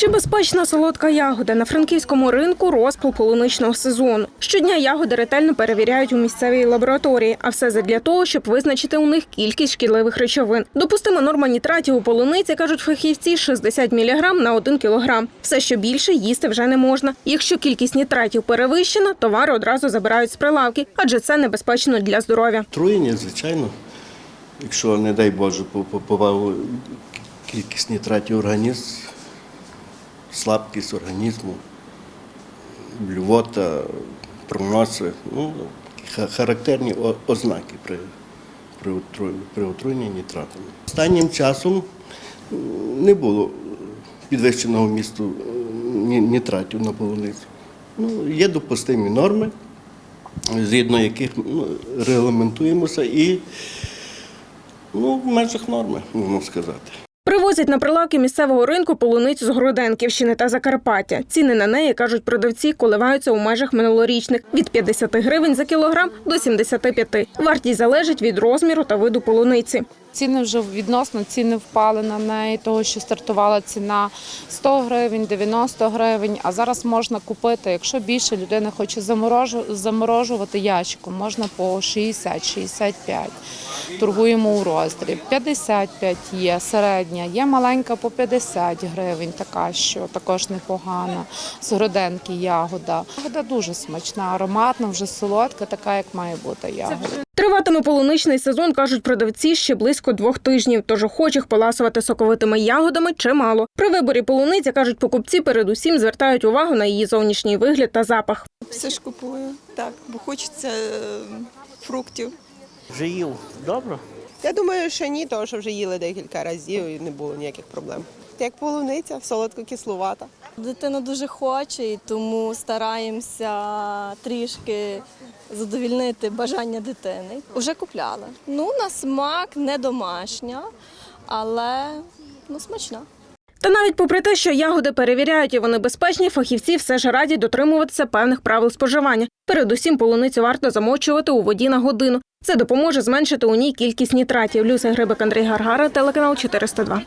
Чи безпечна солодка ягода на франківському ринку розпал полуничного сезону? Щодня ягоди ретельно перевіряють у місцевій лабораторії, а все задля того, щоб визначити у них кількість шкідливих речовин. Допустима норма нітратів у полуниці, кажуть фахівці, 60 мг на 1 кг. Все, що більше, їсти вже не можна. Якщо кількість нітратів перевищена, товари одразу забирають з прилавки, адже це небезпечно для здоров'я. Труєння, звичайно. Якщо, не дай Боже, по- по- попав кількість нітратів організм, слабкість організму, блювота, проноси, ну, характерні ознаки при, при, отру- при отруєнні нітратами. Останнім часом не було підвищеного місту нітратів на полуницю. Ну, є допустимі норми, згідно яких ну, регламентуємося і ну, в межах норми, можна сказати. Привозять на прилавки місцевого ринку полуницю з Городенківщини та Закарпаття. Ціни на неї, кажуть продавці, коливаються у межах минулорічних – від 50 гривень за кілограм до 75. Вартість залежить від розміру та виду полуниці. Ціни вже відносно ціни впали на неї, того що стартувала ціна 100 гривень, 90 гривень. А зараз можна купити, якщо більше людина хоче заморожувати ящиком, можна по 60-65. Торгуємо у роздріб. 55 є середня, є маленька по 50 гривень, така що також непогана. З гроденки ягода. Ягода дуже смачна, ароматна, вже солодка, така як має бути ягода. Триватиме полуничний сезон, кажуть продавці, ще близько двох тижнів, тож охочих поласувати соковитими ягодами чимало. При виборі полуниці, кажуть покупці, передусім звертають увагу на її зовнішній вигляд та запах. Все ж купую, так, бо хочеться е, фруктів. Вже їв добре. Я думаю, що ні, тому що вже їли декілька разів і не було ніяких проблем. Як полуниця, солодко-кислувата. Дитина дуже хоче, і тому стараємося трішки задовільнити бажання дитини. Уже купляли. Ну, на смак не домашня, але ну, смачна. Та навіть попри те, що ягоди перевіряють і вони безпечні, фахівці все ж раді дотримуватися певних правил споживання. Передусім, полуницю варто замочувати у воді на годину. Це допоможе зменшити у ній кількість нітратів. Люся Грибик, Андрій Гаргара, телеканал 402.